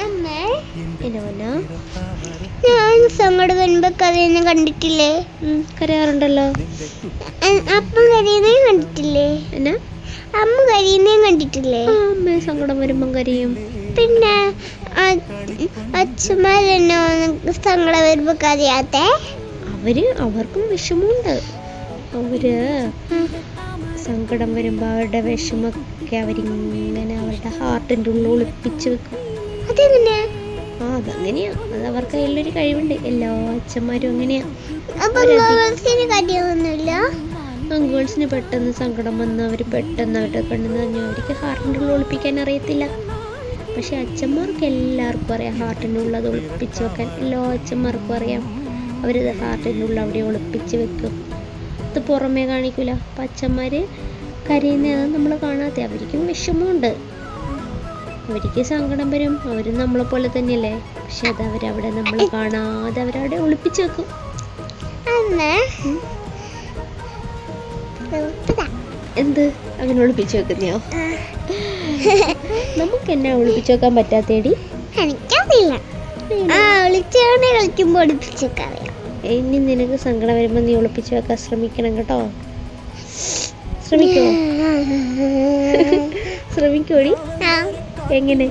അമ്മേ? ഞാൻ സങ്കടം വരുമ്പോ കരയുന്ന കണ്ടിട്ടില്ലേ? കരയാറുണ്ടല്ലോ. അപ്പം കരയുന്നേ കണ്ടിട്ടില്ലേ? എന്നാ? അമ്മ കരയുന്നേ കണ്ടിട്ടില്ലേ? അമ്മ സങ്കടം വരുമ്പം കരയും. പിന്നെ അച്ഛന്മാരെന്നോ സങ്കടം വരുമ്പോ കരയാത്തേ? അവർ അവർക്കും വിഷമമുണ്ട്. അവർ സങ്കടം വരുമ്പോൾ അവരുടെ വിഷമൊക്കെ അവരിങ്ങനെ അവരുടെ ഹാർട്ടിന്റെ ഉള്ളിൽ ഒളിപ്പിച്ച് വെക്കും. അതെങ്ങനെ ആ അതങ്ങനെയാ. അത് അവർക്ക് അതിലൊരു കഴിവുണ്ട്. എല്ലാ അച്ഛന്മാരും അങ്ങനെയാ. കരയൊന്നുമില്ല പെട്ടെന്ന് സങ്കടം വന്ന് അവർ പെട്ടെന്ന് അവരുടെ കണ്ണിൽ നിന്ന് അവർക്ക് ഹാർട്ടിന്റെ ഉള്ളിൽ ഒളിപ്പിക്കാൻ അറിയത്തില്ല. പക്ഷെ അച്ഛന്മാർക്ക് എല്ലാവർക്കും അറിയാം. ഹാർട്ടിന്റെ ഉള്ളിൽ അത് ഒളിപ്പിച്ച് വെക്കാൻ എല്ലാ അച്ഛന്മാർക്കും അറിയാം. അവരത് ഹാർട്ടിന്റെ ഉള്ളിൽ അവിടെ ഒളിപ്പിച്ച് വെക്കും. അത് പുറമേ കാണിക്കില്ല അപ്പം അച്ഛന്മാർ കരയുന്നതാണ് നമ്മൾ കാണാതെ അവർക്കും വിഷമമുണ്ട്. അവർക്ക് സങ്കടം വരും. അവരും നമ്മളെ പോലെ തന്നെയല്ലേ? പക്ഷെ അത് അവരവിടെ നമ്മൾ കാണാതെ അവരവിടെ ഒളിപ്പിച്ചു വെക്കും. എന്ത്? അങ്ങനെ ഒളിപ്പിച്ചു വെക്കുന്നയോ? ആ. നമുക്ക് എന്നെ ഒളിപ്പിച്ചു വെക്കാൻ പറ്റാത്തേടി? എനിക്കറിയില്ല. അറിയാം ഇനി നിനക്ക് സങ്കടം വരുമ്പോൾ നീ ഒളിപ്പിച്ചു വെക്കാൻ ശ്രമിക്കണം കേട്ടോ. ശ്രമിക്കോ? ശ്രമിക്കോടി? ആ. എങ്ങനെ?